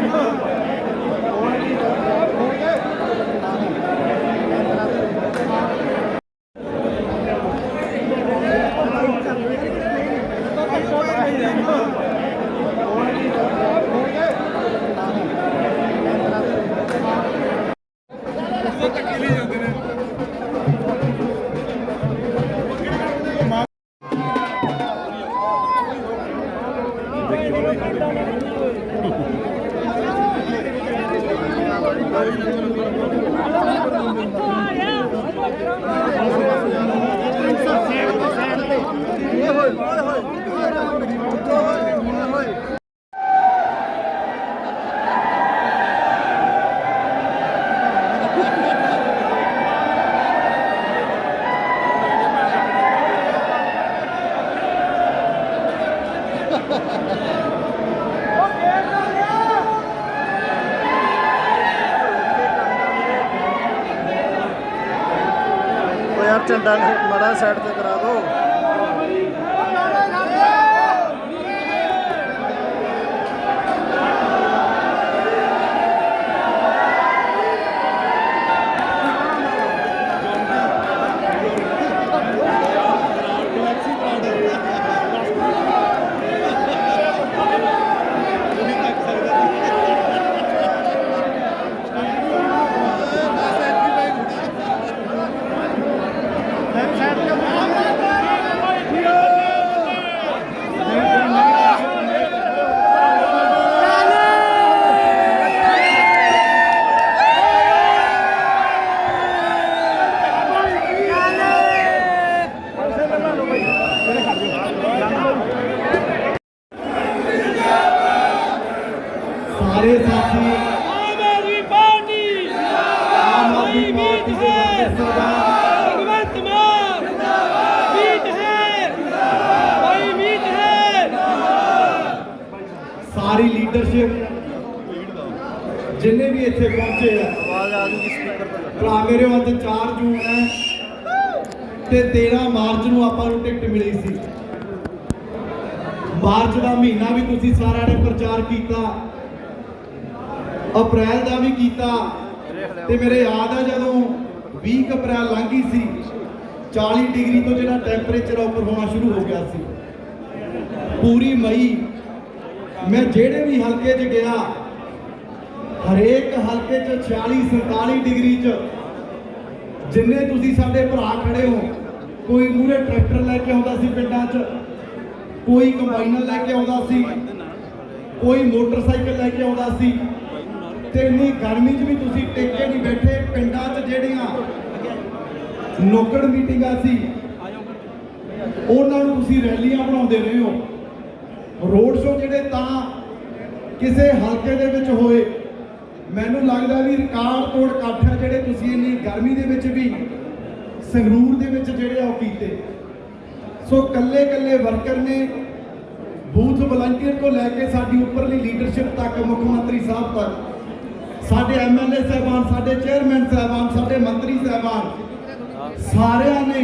ਉਹ ਯਾਰ ਝੰਡਾ ਮੜਾ ਸਾਈਡ ਤੇ ਕਰਾ ਦਿਓ। ਸਾਰੇ ਸਾਥੀ। ਆਮ ਆਦਮੀ ਪਾਰਟੀ ਆਮ ਆਦਮੀ ਪਾਰਟੀ ਦੇ ਸਰਦਾਰ ਭਗਵੰਤ ਮਾਨ ਮੀਤ ਹੈ ਭਾਈ ਮੀਤ ਹੈ ਸਾਰੀ ਲੀਡਰਸ਼ਿਪ ਜਿੰਨੇ ਵੀ ਇੱਥੇ ਪਹੁੰਚੇ ਆ ਆਵਾਜ਼ ਆ ਜੂਗੀ ਸਪੀਕਰ ਤੋਂ। ਭਰਾ ਮੇਰੇ ਅੱਜ 4 ਜੂਨ ਹੈ ਤੇ 13 ਮਾਰਚ ਨੂੰ ਆਪਾਂ ਨੂੰ ਟਿਕਟ ਮਿਲੀ ਸੀ। ਮਾਰਚ ਦਾ ਮਹੀਨਾ ਵੀ ਤੁਸੀਂ ਸਾਰਿਆਂ ਨੇ ਪ੍ਰਚਾਰ ਕੀਤਾ। ਅਪ੍ਰੈਲ ਦਾ ਵੀ ਕੀਤਾ। ਤੇ ਮੇਰੇ ਯਾਦ ਆ ਜਦੋਂ 20 ਅਪ੍ਰੈਲ ਲੰਘੀ ਸੀ 40 ਡਿਗਰੀ ਤੋਂ ਜਿਹੜਾ ਟੈਂਪਰੇਚਰ ਉੱਪਰ ਹੋਣਾ ਸ਼ੁਰੂ ਹੋ ਗਿਆ ਸੀ। ਪੂਰੀ ਮਈ, ਮੈਂ ਜਿਹੜੇ ਵੀ ਹਲਕੇ 'ਚ ਗਿਆ, ਹਰੇਕ ਹਲਕੇ 'ਚ 40 47 ਡਿਗਰੀ 'ਚ, ਜਿੰਨੇ ਤੁਸੀਂ ਸਾਡੇ ਭਰਾ ਖੜੇ ਹੋ, ਕੋਈ ਮੂਰੇ ਟਰੈਕਟਰ ਲੈ ਕੇ ਆਉਂਦਾ ਸੀ ਪਿੰਡਾਂ 'ਚ, ਕੋਈ ਕੰਬਾਈਨਰ ਲੈ ਕੇ ਆਉਂਦਾ ਸੀ, ਕੋਈ ਮੋਟਰਸਾਈਕਲ ਲੈ ਕੇ ਆਉਂਦਾ ਸੀ ਤੇ ਇੰਨੀ ਗਰਮੀ 'ਚ ਵੀ ਤੁਸੀਂ ਟੇਕੇ ਨਹੀਂ ਬੈਠੇ, ਪਿੰਡਾਂ 'ਚ ਜਿਹੜੀਆਂ ਨੋਕੜ ਮੀਟਿੰਗਾਂ ਸੀ, ਉਹਨਾਂ ਨੂੰ ਤੁਸੀਂ ਰੈਲੀਆਂ ਬਣਾਉਂਦੇ ਰਹੇ ਹੋ। ਰੋਡ ਸ਼ੋ ਜਿਹੜੇ ਤਾਂ ਕਿਸੇ ਹਲਕੇ ਦੇ ਵਿੱਚ ਹੋਏ, ਮੈਨੂੰ ਲੱਗਦਾ ਵੀ ਰਿਕਾਰਡ ਤੋੜ ਇਕੱਠ ਹੈ ਜਿਹੜੇ ਤੁਸੀਂ ਇੰਨੀ ਗਰਮੀ ਦੇ ਵਿੱਚ ਵੀ, ਸੰਗਰੂਰ ਦੇ ਵਿੱਚ ਜਿਹੜੇ ਆ ਉਹ ਕੀਤੇ। ਸੋ ਕੱਲੇ ਕੱਲੇ ਵਰਕਰ ਨੇ ਬੂਥ ਵਲੰਟੀਅਰ ਤੋਂ ਲੈ ਕੇ ਸਾਡੀ ਉੱਪਰਲੀ ਲੀਡਰਸ਼ਿਪ ਤੱਕ, ਮੁੱਖ ਮੰਤਰੀ ਸਾਹਿਬ ਤੱਕ ਸਾਡੇ ਐਮਐਲਏ ਸਾਹਿਬਾਨ, ਸਾਡੇ ਚੇਅਰਮੈਨ ਸਾਹਿਬਾਨ, ਸਾਡੇ ਮੰਤਰੀ ਸਾਹਿਬਾਨ, ਸਾਰਿਆਂ ਨੇ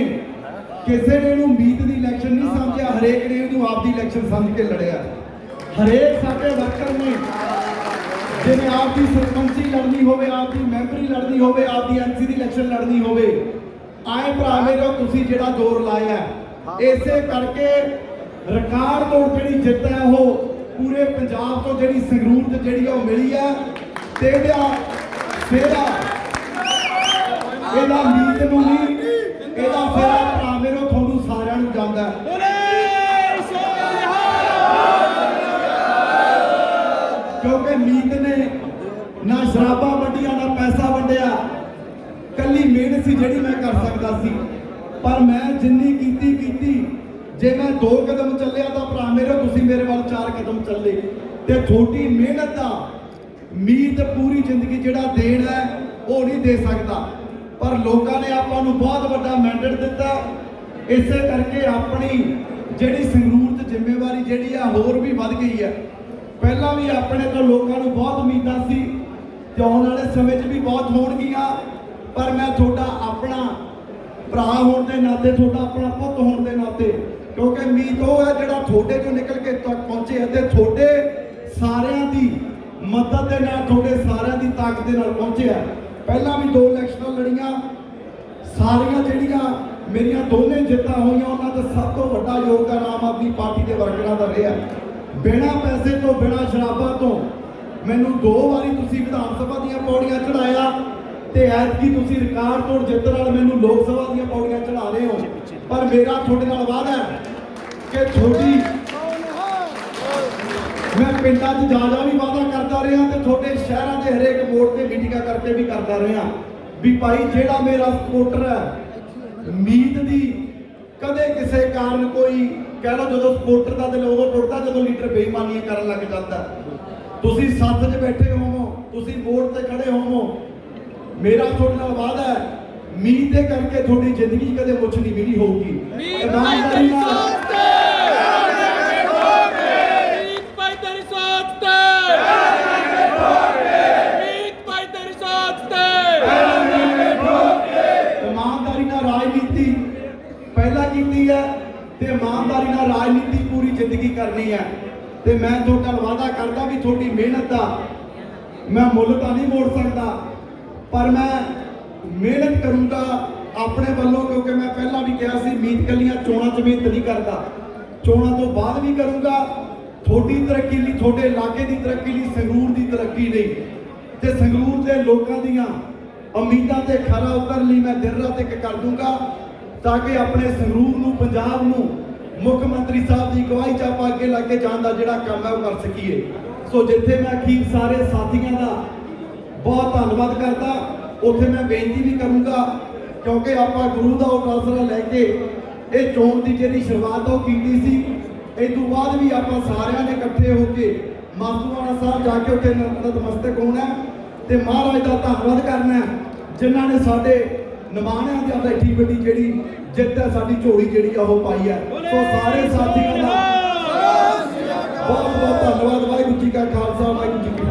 ਕਿਸੇ ਨੇ ਇਹਨੂੰ ਉਮੀਦ ਦੀ ਇਲੈਕਸ਼ਨ ਨਹੀਂ ਸਮਝਿਆ, ਹਰੇਕ ਨੇ ਇਹਨੂੰ ਆਪਦੀ ਇਲੈਕਸ਼ਨ ਸਮਝ ਕੇ ਲੜਿਆ। ਹਰੇਕ ਸਾਡੇ ਵਰਕਰ ਨੇ, ਜਿਵੇਂ ਆਪਦੀ ਸਰਪੰਚੀ ਲੜਨੀ ਹੋਵੇ, ਆਪਦੀ ਮੈਂਬਰੀ ਲੜਨੀ ਹੋਵੇ, ਆਪਦੀ ਐਮਸੀ ਦੀ ਇਲੈਕਸ਼ਨ ਲੜਨੀ ਹੋਵੇ, ਆਏ ਭਰਾ ਮੇਰੇ, ਤੁਸੀਂ ਜਿਹੜਾ ਜ਼ੋਰ ਲਾਇਆ ਇਸੇ ਕਰਕੇ ਰਿਕਾਰਡ ਤੋੜ ਜਿਹੜੀ ਜਿੱਤ ਹੈ ਉਹ ਪੂਰੇ ਪੰਜਾਬ ਤੋਂ ਜਿਹੜੀ ਸੰਗਰੂਰ ਤੇ ਜਿਹੜੀ ਉਹ ਮਿਲੀ ਹੈ ਤੇ ਇਹਦਾ ਫੇਰਾ ਇਹਦਾ ਮੀਤ ਨੂੰ ਨਹੀਂ, ਇਹਦਾ ਫੇਰਾ ਭਰਾ ਮੇਰੇ ਤੁਹਾਨੂੰ ਸਾਰਿਆਂ ਨੂੰ ਜਾਂਦਾ ਕਿਉਂਕਿ ਮੀਤ ਨੇ ਨਾ ਸ਼ਰਾਬਾਂ ਵੰਡੀਆਂ, ਨਾ ਪੈਸਾ ਵੰਡਿਆ। ਕੱਲੀ ਮਿਹਨਤ ਸੀ ਜਿਹੜੀ ਮੈਂ ਕਰ ਸਕਦਾ ਸੀ। ਪਰ ਮੈਂ ਜਿੰਨੀ ਕੀਤੀ ਕੀਤੀ। ਜੇ ਮੈਂ ਦੋ ਕਦਮ ਚੱਲਿਆ ਤਾਂ ਭਰਾ ਮੇਰੇ, ਤੁਸੀਂ ਮੇਰੇ ਵੱਲ ਚਾਰ ਕਦਮ ਚੱਲੇ। ਤੇ ਛੋਟੀ ਮਿਹਨਤ ਦਾ ਮੀਤ ਪੂਰੀ ਜ਼ਿੰਦਗੀ ਜਿਹੜਾ ਦੇਣ ਹੈ, ਉਹ ਨਹੀਂ ਦੇ ਸਕਦਾ। ਪਰ ਲੋਕਾਂ ਨੇ ਆਪਾਂ ਨੂੰ ਬਹੁਤ ਵੱਡਾ ਮੈਂਡੇਟ ਦਿੱਤਾ। ਇਸੇ ਕਰਕੇ ਆਪਣੀ ਜਿਹੜੀ ਸੰਗਰੂਰ ਤੇ ਜ਼ਿੰਮੇਵਾਰੀ ਜਿਹੜੀ ਆ, ਹੋਰ ਵੀ ਵੱਧ ਗਈ ਹੈ। ਪਹਿਲਾਂ ਵੀ ਆਪਣੇ ਤੋਂ ਲੋਕਾਂ ਨੂੰ ਬਹੁਤ ਉਮੀਦਾਂ ਸੀ ਤੇ ਆਉਣ ਵਾਲੇ ਸਮੇਂ 'ਚ ਵੀ ਬਹੁਤ ਹੋਣਗੀਆਂ। ਪਰ ਮੈਂ ਤੁਹਾਡਾ ਆਪਣਾ ਭਰਾ ਹੋਣ ਦੇ ਨਾਤੇ, ਤੁਹਾਡਾ ਆਪਣਾ ਪੁੱਤ ਹੋਣ ਦੇ ਨਾਤੇ, ਕਿਉਂਕਿ ਮੀਤ ਉਹ ਹੈ ਜਿਹੜਾ ਤੁਹਾਡੇ ਚੋਂ ਨਿਕਲ ਕੇ ਤੱਕ ਪਹੁੰਚੇ ਅਤੇ ਤੁਹਾਡੇ ਸਾਰਿਆਂ ਦੀ ਮਦਦ ਦੇ ਨਾਲ ਤੁਹਾਡੇ ਸਾਰਿਆਂ ਦੀ ਤਾਕਤ ਦੇ ਨਾਲ ਪਹੁੰਚਿਆ। ਪਹਿਲਾਂ ਵੀ ਦੋ ਇਲੈਕਸ਼ਨਾਂ ਲੜੀਆਂ। ਸਾਰੀਆਂ ਜਿਹੜੀਆਂ ਮੇਰੀਆਂ ਦੋਨੇ ਜਿੱਤਾਂ ਹੋਈਆਂ, ਉਹਨਾਂ ਦਾ ਸਭ ਤੋਂ ਵੱਡਾ ਯੋਗਦਾਨ ਆਮ ਆਦਮੀ ਪਾਰਟੀ ਦੇ ਵਰਕਰਾਂ ਦਾ ਰਿਹਾ। ਬਿਨਾਂ ਪੈਸੇ ਤੋਂ, ਬਿਨਾਂ ਸ਼ਰਾਬਾਂ ਤੋਂ ਮੈਨੂੰ ਦੋ ਵਾਰੀ ਤੁਸੀਂ ਵਿਧਾਨ ਸਭਾ ਦੀਆਂ ਪੌੜੀਆਂ ਚੜਾਇਆ ਤੇ ਐਤਕੀ ਤੁਸੀਂ ਰਿਕਾਰਡ ਤੋੜ ਜਿੱਤ ਨਾਲ ਮੈਨੂੰ ਲੋਕ ਸਭਾ ਦੀਆਂ ਪੌੜੀਆਂ ਚੜਾ ਰਹੇ ਹੋ। ਪਰ ਮੇਰਾ ਤੁਹਾਡੇ ਨਾਲ ਵਾਅਦਾ ਹੈ ਕਿ ਤੁਹਾਡੀ ਮੈਂ ਪਿੰਡਾਂ 'ਚ ਜਾ ਜਾ ਵੀ ਵਾਅਦਾ ਕਰਦਾ ਰਿਹਾ ਤੇ ਤੁਹਾਡੇ ਸ਼ਹਿਰਾਂ ਦੇ ਹਰੇਕ ਮੋੜ ਤੇ ਮੀਟਿੰਗਾਂ ਕਰਕੇ ਵੀ ਕਰਦਾ ਰਿਹਾ ਵੀ ਭਾਈ ਜਿਹੜਾ ਮੇਰਾ ਸਪੋਰਟਰ ਹੈ ਮੀਤ ਦੀ ਕਦੇ ਕਿਸੇ ਕਾਰਨ ਕੋਈ ਕਹਿ ਲਓ ਜਦੋਂ ਸਪੋਰਟਰ ਦਾ ਦਿਲ ਉਦੋਂ ਟੁੱਟਦਾ ਜਦੋਂ ਲੀਡਰ ਬੇਈਮਾਨੀਆਂ ਕਰਨ ਲੱਗ ਜਾਂਦਾ। ਤੁਸੀਂ ਸੱਥ 'ਚ ਬੈਠੇ ਹੋਵੋ ਤੁਸੀਂ ਵੋਟ ਤੇ ਖੜੇ ਹੋਵੋ ਮੇਰਾ ਤੁਹਾਡੇ ਨਾਲ ਵਾਅਦਾ ਹੈ ਮੀਤ ਦੇ ਕਰਕੇ ਤੁਹਾਡੀ ਜ਼ਿੰਦਗੀ ਕਦੇ ਮੁੱਛ ਨਹੀਂ ਮਿਲੀ ਹੋਊਗੀ। ਮੀਤ ਭਾਈ ਤੇਰੀ ਸੋਚ ਤੇ ਮੀਤ ਭਾਈ ਤੇਰੀ ਸੋਚ ਤੇ ਮੀਤ ਭਾਈ ਤੇਰੀ ਸੋਚ ਤੇ ਇਮਾਨਦਾਰੀ ਨਾਲ ਰਾਜਨੀਤੀ ਪਹਿਲਾਂ ਹੈ ਤੇ ਇਮਾਨਦਾਰੀ ਨਾਲ ਰਾਜਨੀਤੀ ਪੂਰੀ ਜ਼ਿੰਦਗੀ ਕਰਨੀ ਹੈ। ਤੇ ਮੈਂ ਤੁਹਾਡਾ ਵਾਅਦਾ ਕਰਦਾ ਵੀ ਤੁਹਾਡੀ ਮਿਹਨਤ ਦਾ ਮੈਂ ਮੁੱਲ ਤਾਂ ਨਹੀਂ ਮੋੜ ਸਕਦਾ, ਪਰ ਮੈਂ ਮਿਹਨਤ ਕਰੂੰਗਾ ਆਪਣੇ ਵੱਲੋਂ ਕਿਉਂਕਿ ਮੈਂ ਪਹਿਲਾਂ ਵੀ ਕਿਹਾ ਸੀ, ਮੀਤ ਕੱਲੀਆਂ ਚੋਣਾਂ 'ਚ ਮਿਹਨਤ ਨਹੀਂ ਕਰਦਾ। ਚੋਣਾਂ ਤੋਂ ਬਾਅਦ ਵੀ ਕਰੂੰਗਾ, ਤੁਹਾਡੀ ਤਰੱਕੀ ਲਈ, ਤੁਹਾਡੇ ਇਲਾਕੇ ਦੀ ਤਰੱਕੀ ਲਈ, ਸੰਗਰੂਰ ਦੀ ਤਰੱਕੀ ਲਈ। ਤੇ ਸੰਗਰੂਰ ਦੇ ਲੋਕਾਂ ਦੀਆਂ ਉਮੀਦਾਂ ਤੇ ਖਰਾ ਉਤਰ ਲਈ ਮੈਂ ਦਿਨ ਰਾਤ ਇੱਕ ਕਰ ਦੂੰਗਾ। ਤਾਂ ਕਿ ਆਪਣੇ ਸੰਗਰੂਰ ਨੂੰ, ਪੰਜਾਬ ਨੂੰ ਮੁੱਖ ਮੰਤਰੀ ਸਾਹਿਬ ਦੀ ਅਗਵਾਈ 'ਚ ਆਪਾਂ ਅੱਗੇ ਲੱਗ ਕੇ ਜਾਣ ਦਾ ਜਿਹੜਾ ਕੰਮ ਹੈ ਉਹ ਕਰ ਸਕੀਏ। ਸੋ ਜਿੱਥੇ ਮੈਂ ਅਖੀਰ ਸਾਰੇ ਸਾਥੀਆਂ ਦਾ ਬਹੁਤ ਧੰਨਵਾਦ ਕਰਦਾ, ਉੱਥੇ ਮੈਂ ਬੇਨਤੀ ਵੀ ਕਰੂੰਗਾ, ਕਿਉਂਕਿ ਆਪਾਂ ਗੁਰੂ ਦਾ ਉਹ ਲੈ ਕੇ ਇਹ ਚੋਣ ਦੀ ਜਿਹੜੀ ਸ਼ੁਰੂਆਤ ਉਹ ਕੀਤੀ ਸੀ ਇਸ ਤੋਂ ਬਾਅਦ ਵੀ ਆਪਾਂ ਸਾਰਿਆਂ ਨੇ ਇਕੱਠੇ ਹੋ ਕੇ ਮਾਸੂਆਣਾ ਸਾਹਿਬ ਜਾ ਕੇ ਉੱਥੇ ਨਤਮਸਤਕ ਹੋਣਾ ਹੈ ਤੇ ਮਹਾਰਾਜ ਦਾ ਧੰਨਵਾਦ ਕਰਨਾ ਜਿਨ੍ਹਾਂ ਨੇ ਸਾਡੇ ਨਿਮਾਣਿਆਂ ਜਾਂਦਾ ਇੱਡੀ ਵੱਡੀ ਜਿਹੜੀ ਜਿੱਤ ਹੈ, ਸਾਡੀ ਝੋਲੀ ਜਿਹੜੀ ਆ, ਉਹ ਪਾਈ ਹੈ। ਸੋ ਸਾਰੇ ਸਾਥੀਆਂ ਦਾ ਬਹੁਤ ਬਹੁਤ ਧੰਨਵਾਦ। ਵਾਹਿਗੁਰੂ ਜੀ ਕਾ ਖਾਲਸਾ, ਵਾਹਿਗੁਰੂ ਜੀ